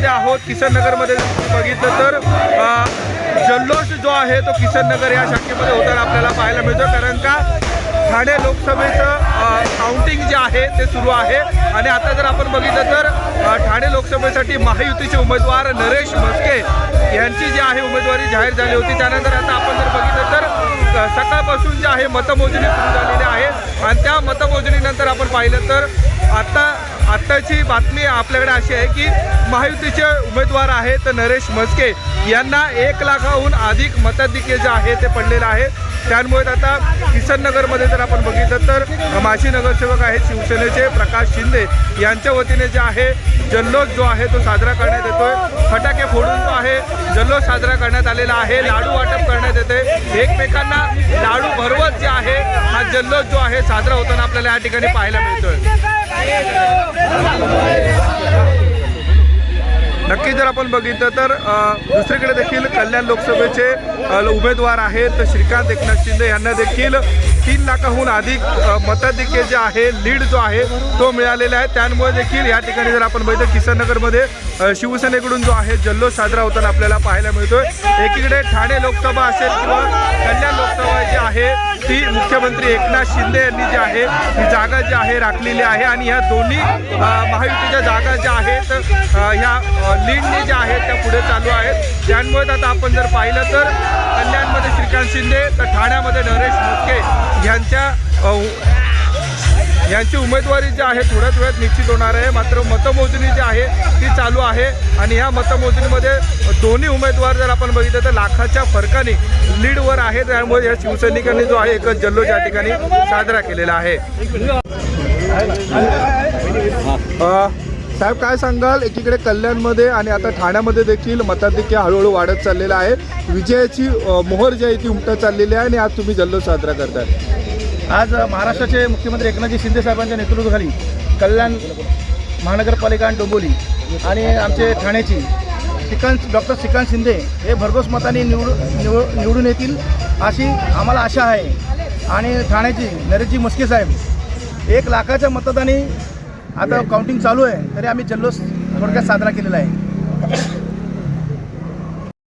नगरमध्ये आहोत. किसन नगरमध्ये बघितलं तर जल्लोष जो आहे तो किसन नगर या शाखेमध्ये होताना आपल्याला पाहायला मिळतो. कारण का ठाणे लोकसभेचं काउंटिंग जे आहे ते सुरू आहे. आणि आता जर आपण बघितलं तर ठाणे लोकसभेसाठी महायुतीचे उमेदवार नरेश म्हस्के यांची जी आहे उमेदवारी जाहीर झाली होती त्यानंतर आता आपण जर बघितलं तर सकाळपासून जे आहे मतमोजणी सुरू झालेली आहे. आणि त्या मतमोजणीनंतर आपण पाहिलं तर आत्ता आत्ताची बातमी आपल्याकडे अशी आहे की महायुतीचे उमेदवार आहेत नरेश म्हस्के. यांना एक लाखाहून अधिक मताधिक्य जे आहे ते पडलेलं आहे. त्यामुळे आता किसन नगरमध्ये जर आपण बघितलं तर माजी नगरसेवक आहेत शिवसेनेचे प्रकाश शिंदे. यांच्या वतीने जे आहे जल्लोष जो आहे तो साजरा करण्यात येतोय. फटाके फोडून जो आहे जल्लोष साजरा करण्यात आलेला आहे. लाडू वाटप करण्यात येते एकमेकांना लाडू भरवत जे आहे हा जल्लोष जो आहे साजरा होताना आपल्याला या ठिकाणी पाहायला मिळतोय. आपण बघितलं तर दुसरीकडे देखील कल्याण लोकसभेचे उमेदवार आहेत श्रीकांत एकनाथ शिंदे यांना देखील तीन लाखाहून अधिक मताधिके मताधिक्य जे आहे लीड जो आहे तो मिळालेला आहे. त्यामुळे देखील या ठिकाणी जर आपण बघितलं किसननगरमध्ये नगरमध्ये शिवसेनेकडून जो आहे जल्लोष साजरा होताना आपल्याला पाहायला मिळतोय. एकीकडे ठाणे लोकसभा असेल किंवा कल्याण लोकसभा जी आहे ती मुख्यमंत्री एकनाथ शिंदे यांनी जी आहे ही जागा जी आहे राखलेली आहे. आणि ह्या दोन्ही महायुतीच्या जागा ज्या आहेत ह्या लीडने पुढे चालू आहेत. त्यामुळे आता आपण जर पाहिलं तर कल्याणमध्ये श्रीकांत शिंदे तर ठाण्यामध्ये नरेश मोटके यांच्या यांची उमेदवारी जी आहे थोड्याच वेळात निश्चित होणार आहे. मात्र मतमोजणी जी आहे ती चालू आहे. आणि ह्या मतमोजणीमध्ये दोन्ही उमेदवार जर आपण बघितलं तर लाखाच्या फरकाने लीडवर आहे त्यामुळे या शिवसैनिकांनी जो आहे एकच जल्लोष या ठिकाणी साजरा केलेला आहे. साहेब काय सांगाल? एकीकडे कल्याणमध्ये आणि आता ठाण्यामध्ये देखील मताधिक्य हळूहळू वाढत चाललेलं आहे. विजयाची मोहर जी आहे ती उमटत चाललेली आहे आणि आज तुम्ही जल्लोष साजरा करताय. आज महाराष्ट्राचे मुख्यमंत्री एकनाथजी शिंदे साहेबांच्या नेतृत्वाखाली कल्याण महानगरपालिका आणि डोंबोली आणि आमचे ठाण्याची श्रीकांत डॉक्टर श्रीकांत शिंदे हे भरघोस मताने निवडू निवड निवडून येतील अशी आम्हाला आशा आहे. आणि ठाण्याची नरेशजी मस्के साहेब एक लाखाच्या मतदानी आता काउंटिंग चालू आहे तरी आम्ही जल्लोष थोडक्यात साजरा केलेला आहे.